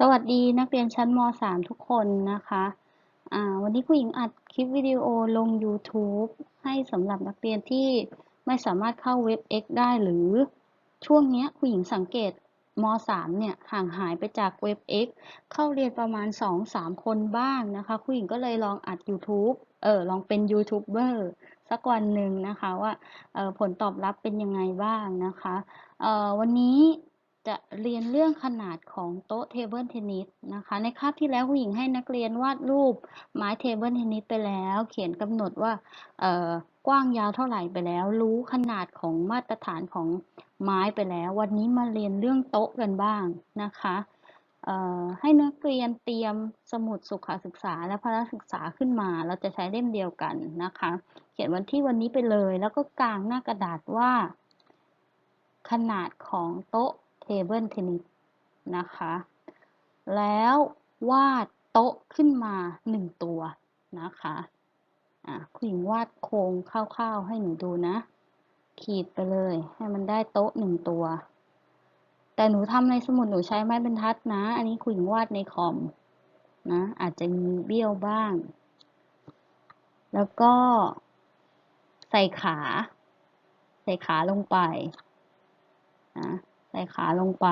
สวัสดีนักเรียนชั้นม .3 ทุกคนนะคะอ่าวันนี้ครูหญิงอัดคลิปวิดีโอลง YouTube ให้สำหรับนักเรียนที่ไม่สามารถเข้าเว็บ X ได้หรือช่วงนี้ครูหญิงสังเกตม .3 เนี่ยห่างหายไปจากเว็บ X เข้าเรียนประมาณ 2-3 คนบ้างนะคะครูหญิงก็เลยลองอัด YouTube เออลองเป็นยูทูบเบอร์สักวันหนึ่งนะคะว่าเออผลตอบรับเป็นยังไงบ้างนะคะเออวันนี้ จะเรียนเรื่องขนาดของโต๊ะเทเบิลเทนนิสนะคะ ในคาบที่แล้วผู้หญิงให้นักเรียนวาดรูปไม้เทเบิลเทนนิสไปแล้ว เขียนกำหนดว่ากว้างยาวเท่าไหร่ไปแล้ว รู้ขนาดของมาตรฐานของไม้ไปแล้ว วันนี้มาเรียนเรื่องโต๊ะกันบ้างนะคะให้นักเรียนเตรียมสมุดสุขศึกษาและพละศึกษาขึ้นมา เราจะใช้เล่มเดียวกันนะคะ เขียนวันที่วันนี้ไปเลย แล้วก็กางหน้ากระดาษว่า ขนาดของโต๊ะ เทเบิลเทนนิสนะคะ แล้ววาดโต๊ะขึ้นมาหนึ่งตัวนะคะอะคุณหญิงวาดโครงคร่าวๆให้หนูดูนะ ขีดไปเลยให้มันได้โต๊ะหนึ่งตัว แต่หนูทำในสมุดหนูใช้ไม้บรรทัดนะ อันนี้คุณหญิงวาดในคอมนะอาจจะมีเบี้ยวบ้าง แล้วก็ใส่ขา ใส่ขาลงไปนะ ส่ขาลงไป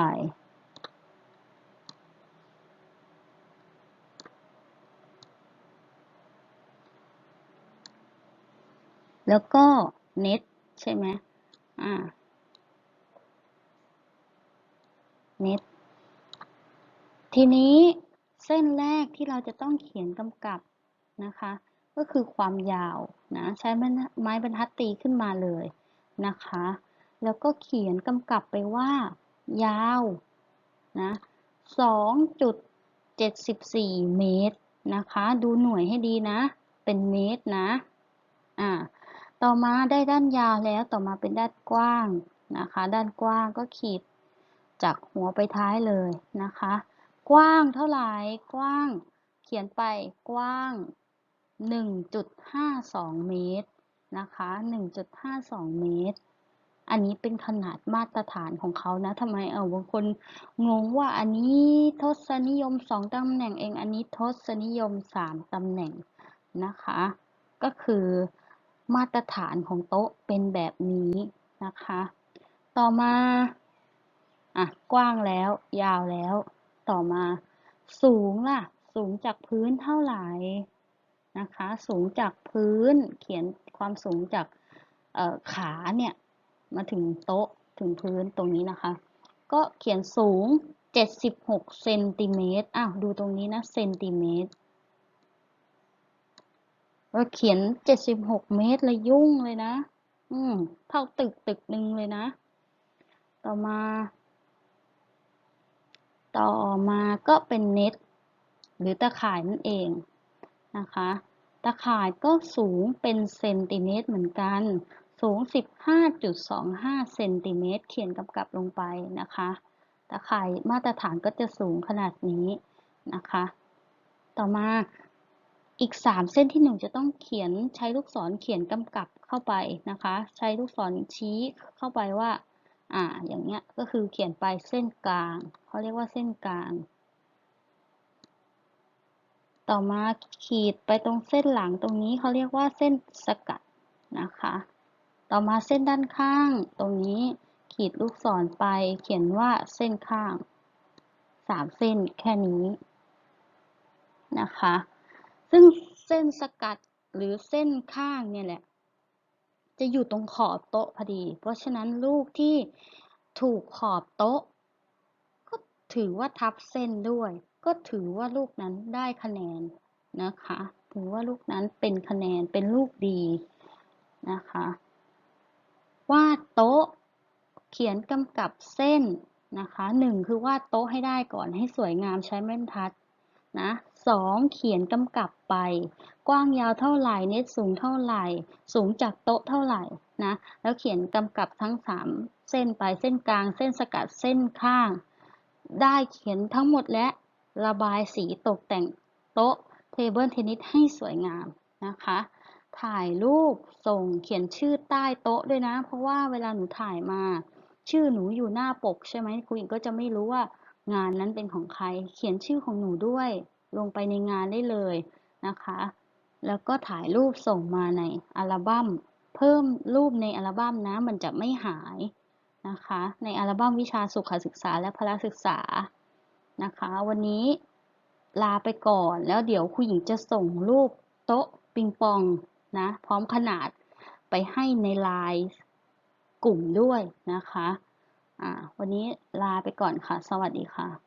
แล้วก็เน็ตใช่ไหมอ่า เน็ต ทีนี้เส้นแรกที่เราจะต้องเขียนกำกับนะคะ ก็คือความยาวนะ ใช้ไม้บรรทัดตีขึ้นมาเลยนะคะ แล้วก็เขียนกำกับไปว่า ยาวนะ2.74 เมตรนะคะ ดูหน่วยให้ดีนะ เป็นเมตรนะอ่าต่อมาได้ด้านยาวแล้วต่อมาเป็นด้านกว้างนะคะ ด้านกว้างก็ขีดจากหัวไปท้ายเลยนะคะ กว้างเท่าไหร่กว้าง เขียนไปกว้าง 1.52 เมตรนะคะ 1.52 เมตร อันนี้เป็นขนาดมาตรฐานของเขานะทำไมเออบางคนงงว่าอันนี้ทศนิยมสองตำแหน่งเอง อันนี้ทศนิยมสามตำแหน่งนะคะ ก็คือมาตรฐานของโต๊ะเป็นแบบนี้นะคะ ต่อมาอะกว้างแล้วยาวแล้ว ต่อมาสูงล่ะ สูงจากพื้นเท่าไหร่นะคะ สูงจากพื้นเขียนความสูงจากขาเนี่ย มาถึงโต๊ะถึงพื้นตรงนี้นะคะ ก็เขียนสูง 76เซนติเมตรอ้าวดูตรงนี้นะเซนติเมตรเราเขียน 76 เมตรเลยยุ่งเลยนะ อืมเท่าตึกตึกหนึ่งเลยนะ ต่อมา ต่อมาก็เป็นเน็ตหรือตะข่ายนั่นเองนะคะ ตะข่ายก็สูงเป็นเซนติเมตรเหมือนกัน สูง 15.25 เซนติเมตรเขียนกำกับลงไปนะคะ ตะข่ายมาตรฐานก็จะสูงขนาดนี้นะคะ ต่อมาอีก 3 เส้นที่ 1 จะต้องเขียนใช้ลูกศรเขียนกำกับเข้าไปนะคะ ใช้ลูกศรชี้เข้าไปว่า อ่า อย่างเงี้ย ก็คือเขียนไปเส้นกลาง เขาเรียกว่าเส้นกลาง ต่อมาขีดไปตรงเส้นหลังตรงนี้เขาเรียกว่าเส้นสกัดนะคะ ต่อมาเส้นด้านข้าง ตรงนี้ขีดลูกศรไปเขียนว่าเส้นข้างสามเส้นแค่นี้นะคะ ซึ่งเส้นสกัดหรือเส้นข้างเนี่ยแหละ จะอยู่ตรงขอบโต๊ะพอดี เพราะฉะนั้นลูกที่ถูกขอบโต๊ะ ก็ถือว่าทับเส้นด้วย ก็ถือว่าลูกนั้นได้คะแนนนะคะ ถือว่าลูกนั้นเป็นคะแนนเป็นลูกดีนะคะ วาดโต๊ะ เขียนกำกับเส้นนะคะหนึ่งคือวาดโต๊ะให้ได้ก่อนให้สวยงามใช้แม่บรรทัดนะสองเขียนกำกับไป กว้างยาวเท่าไหร่เน็ตสูงเท่าไหร่ สูงจากโต๊ะเท่าไหร่นะแล้วเขียนกำกับทั้งสามเส้นไปเส้นกลางเส้นสกัดเส้นข้าง ได้เขียนทั้งหมดและระบายสีตกแต่งโต๊ะเทเบิลเทนนิสให้สวยงามนะคะ ถ่ายรูปส่งเขียนชื่อใต้โต๊ะด้วยนะ เพราะว่าเวลาหนูถ่ายมา ชื่อหนูอยู่หน้าปกใช่ไหมครูหญิงก็จะไม่รู้ว่างานนั้นเป็นของใคร เขียนชื่อของหนูด้วย ลงไปในงานได้เลยนะคะ แล้วก็ถ่ายรูปส่งมาในอัลบั้ม เพิ่มรูปในอัลบั้มนะ มันจะไม่หายนะคะ ในอัลบั้มวิชาสุขศึกษาและพละศึกษานะคะ วันนี้ลาไปก่อนแล้วเดี๋ยวครูหญิงจะส่งรูปโต๊ะปิงปอง นะ พร้อมขนาดไปให้ในไลน์กลุ่มด้วยนะคะ อ่า วันนี้ลาไปก่อนค่ะ สวัสดีค่ะ